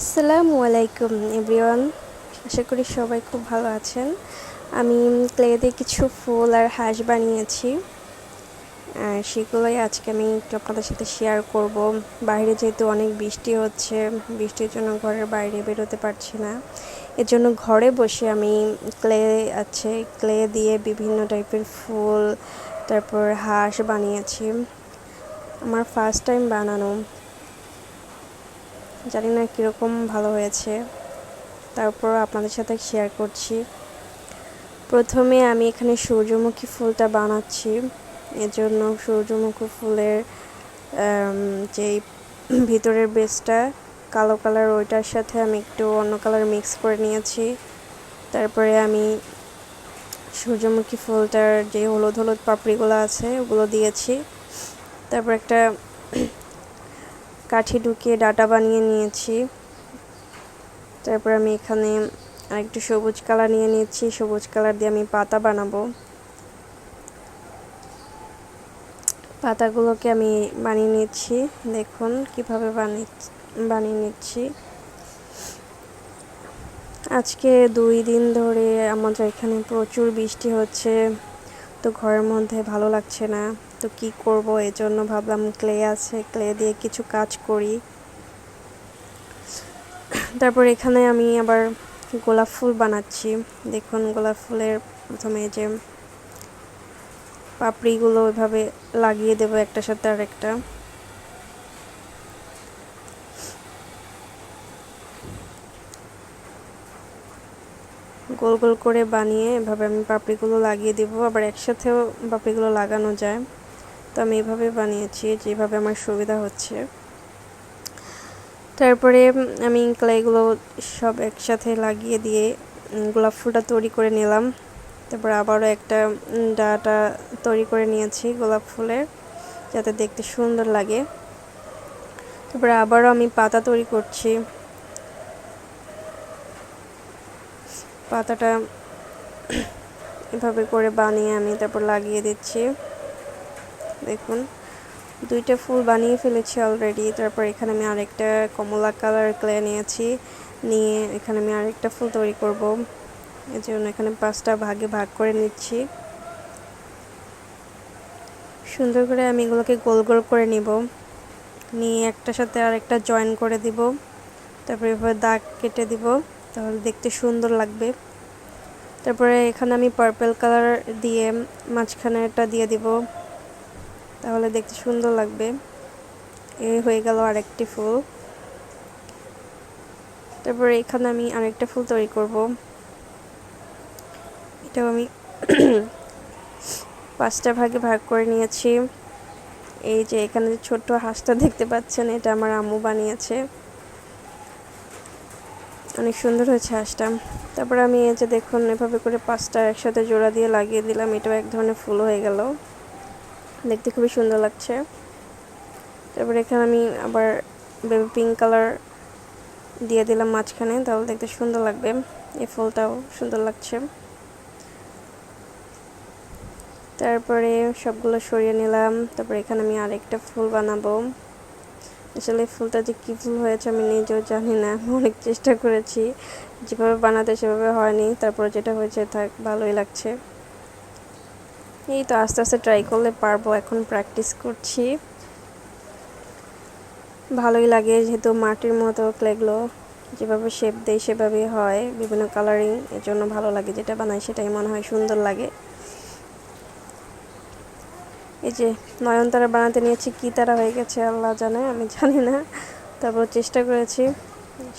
আসসালামু আলাইকুম, এভরিওয়ান। আশা করি সবাই খুব ভালো আছেন। আমি ক্লে দিয়ে কিছু ফুল আর হাঁস বানিয়েছি। সেগুলোই আজকে আমি একটু আপনাদের সাথে শেয়ার করব। বাইরে যেহেতু অনেক বৃষ্টি হচ্ছে, বৃষ্টির জন্য ঘরের বাইরে বেরোতে পারছি না। এর জন্য ঘরে বসে আমি ক্লে আছে, ক্লে দিয়ে বিভিন্ন টাইপের ফুল, তারপর হাঁস বানিয়েছি। আমার ফার্স্ট টাইম বানানো। জানি না কীরকম ভালো হয়েছে। তারপর আপনাদের সাথে শেয়ার করছি। প্রথমে আমি এখানে সূর্যমুখী ফুলটা বানাচ্ছি। এর জন্য সূর্যমুখী ফুলের যেই ভিতরের বেসটা কালো কালার ওইটার সাথে আমি একটু অন্য কালার মিক্স করে নিয়েছি। তারপরে আমি সূর্যমুখী ফুলটার যে হলুদ হলুদ পাপড়িগুলো আছে, ওগুলো দিয়েছি। তারপর একটা কাঠি ঢুকিয়ে ডাটা বানিয়ে নিয়েছি। তারপর আমি এখানে আরেকটু সবুজ কালার নিয়ে নিয়েছি। সবুজ কালার দিয়ে আমি পাতা বানাবো। পাতাগুলোকে আমি বানিয়ে নিচ্ছি। দেখুন কীভাবে বানিয়ে বানিয়ে নিচ্ছি। আজকে দুই দিন ধরে আমাদের এখানে প্রচুর বৃষ্টি হচ্ছে। তো ঘরের মধ্যে ভালো লাগছে না। তো কি করব? জন্য ভাবলাম ক্লে আছে, ক্লে দিয়ে কিছু কাজ করি। তারপর এখানে আমি আবার গোলাপ ফুল বানাচ্ছি। দেখুন, গোলাপ ফুলের প্রথমে যে পাপড়িগুলো ওইভাবে লাগিয়ে দেবো একটা সাথে আর গোল গোল করে বানিয়ে এভাবে আমি পাপড়িগুলো লাগিয়ে দেবো। আবার একসাথেও পাপড়িগুলো লাগানো যায়। তো আমি এভাবে বানিয়েছি, যেভাবে আমার সুবিধা হচ্ছে। তারপরে আমি ক্লাইগুলো সব একসাথে লাগিয়ে দিয়ে গোলাপ ফুলটা তৈরি করে নিলাম। তারপর আবারও একটা ডাটা তৈরি করে নিয়েছি গোলাপ ফুলের যাতে দেখতে সুন্দর লাগে। তারপরে আবারও আমি পাতা তৈরি করছি। পাতাটা এভাবে করে বানিয়ে আমি তারপর লাগিয়ে দিচ্ছি। দেখুন, দুইটা ফুল বানিয়ে ফেলেছি অলরেডি তারপর এখানে আমি আরেকটা কমলা কালার ক্লে নিয়েছি। নিয়ে এখানে আমি আরেকটা ফুল তৈরি করব। এই জন্য এখানে পাঁচটা ভাগে ভাগ করে নিচ্ছি। সুন্দর করে আমি এগুলোকে গোল গোল করে নিব। নিয়ে একটার সাথে আরেকটা জয়েন করে দিব। তারপরে এভাবে দাগ কেটে দিব। তাহলে দেখতে সুন্দর লাগবে। তারপরে এখানে আমি পার্পেল কালার দিয়ে মাঝখানে একটা দিয়ে দিব। তাহলে দেখতে সুন্দর লাগবে। এই হয়ে গেল আরেকটি ফুল। তারপরে এখানে আমি আরেকটা ফুল তৈরি করব। এটাও আমি পাঁচটা ভাগে ভাগ করে নিয়েছি। এই যে এখানে ছোট্ট হাঁসটা দেখতে পাচ্ছেন, এটা আমার আম্মু বানিয়েছে। অনেক সুন্দর হয়েছে হাঁসটা। তারপরে আমি এই যে দেখুন, এভাবে করে পাঁচটা একসাথে জোড়া দিয়ে লাগিয়ে দিলাম। এটাও এক ধরনের ফুল হয়ে গেল। দেখতে খুবই সুন্দর লাগছে। তারপরে এখানে আমি আবার বেবি পিঙ্ক কালার দিয়ে দিলাম মাঝখানে। তাহলে দেখতে সুন্দর লাগবে। এই ফুলটাও সুন্দর লাগছে। তারপরে সবগুলো সরিয়ে নিলাম। তারপরে এখানে আমি আরেকটা ফুল বানাবো। আসলে ফুলটা যে কী ফুল হয়েছে আমি নিজেও জানি না। অনেক চেষ্টা করেছি। যেভাবে বানাতে সেভাবে হয়নি। তারপর যেটা হয়েছে, থাক, ভালোই লাগছে। এই তো আস্তে আস্তে ট্রাই করলে পারব। এখন প্র্যাকটিস করছি। ভালোই লাগে যেহেতু মাটির মতো ক্লেগুলো। যেভাবে শেপ দেয় সেভাবেই হয়, বিভিন্ন কালারিং এর জন্য ভালো লাগে যেটা বানাই সেটাই মনে হয় সুন্দর লাগে। এই যে নয়নতারা বানাতে নিয়েছি কী তারা হয়ে গেছে আল্লাহ জানে, আমি জানি না। তারপর চেষ্টা করেছি,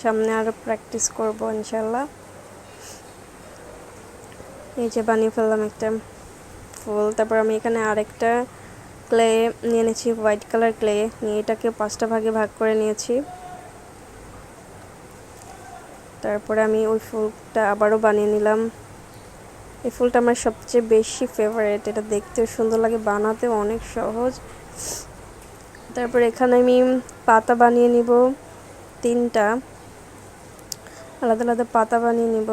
সামনে আরও প্র্যাকটিস করব ইনশাল্লাহ এই যে বানিয়ে ফেললাম একটা ফুল, তারপর আমি এখানে আরেকটা ক্লে নিয়ে নিয়েছি হোয়াইট কালার ক্লে নিয়ে এটাকে পাঁচটা ভাগে ভাগ করে নিয়েছি। তারপরে আমি ওই ফুলটা আবারও বানিয়ে নিলাম। এই ফুলটা আমার সবচেয়ে বেশি ফেভারেট এটা দেখতেও সুন্দর লাগে, বানাতেও অনেক সহজ। তারপর এখানে আমি পাতা বানিয়ে নিব, তিনটা। আলাদা আলাদা পাতা বানিয়ে নিব।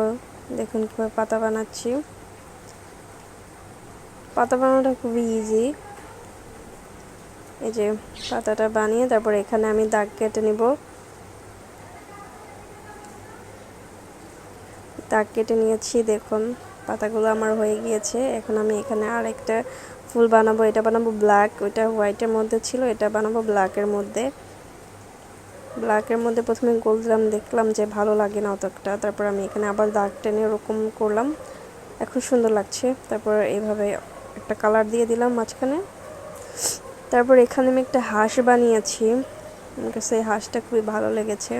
দেখুন কীভাবে পাতা বানাচ্ছি। পাতা বানানোটা খুবই ইজি এই যে পাতাটা বানিয়ে তারপর এখানে আমি দাগ কেটে নিব। দাগ কেটে নিয়েছি, দেখুন। পাতাগুলো আমার হয়ে গিয়েছে। এখন আমি এখানে আর একটা ফুল বানাবো। এটা বানাবো ব্ল্যাক ওইটা হোয়াইটের মধ্যে ছিল, এটা বানাবো ব্ল্যাকের মধ্যে। ব্ল্যাকের মধ্যে প্রথমে গোল দিলাম দেখলাম যে ভালো লাগে না অতটা। তারপর আমি এখানে আবার দাগ টেনে ওরকম করলাম। এখন সুন্দর লাগছে। তারপর এইভাবে একটা কালার দিয়ে দিলাম মাঝখানে। তারপর এখানে আমি একটা হাঁস বানিয়েছি। আমার কাছে হাঁসটা খুবই ভালো লেগেছে।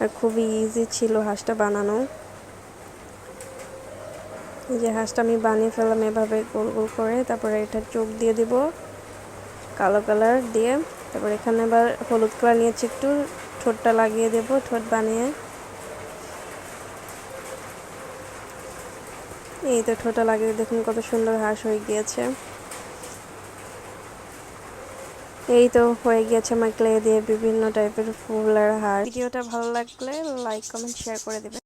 আর খুবই ইজি ছিল হাঁসটা বানানো। যে হাঁসটা আমি বানিয়ে ফেললাম এভাবে গোল গোল করে, তারপরে এটা চোখ দিয়ে দিব, কালো কালার দিয়ে। তারপর এখানে আবার হলুদ কালার নিয়েছি একটু, ঠোঁটটা লাগিয়ে দেব, ঠোঁট বানিয়ে। এই তো ঠোঁটা লাগিয়ে দেখুন কত সুন্দর হাঁস হয়ে গিয়েছে। এই তো হয়ে গিয়েছে আমার ক্লে দিয়ে বিভিন্ন টাইপের ফুল আর হাঁস। ভিডিওটা ভালো লাগলে লাইক কমেন্ট শেয়ার করে দেবে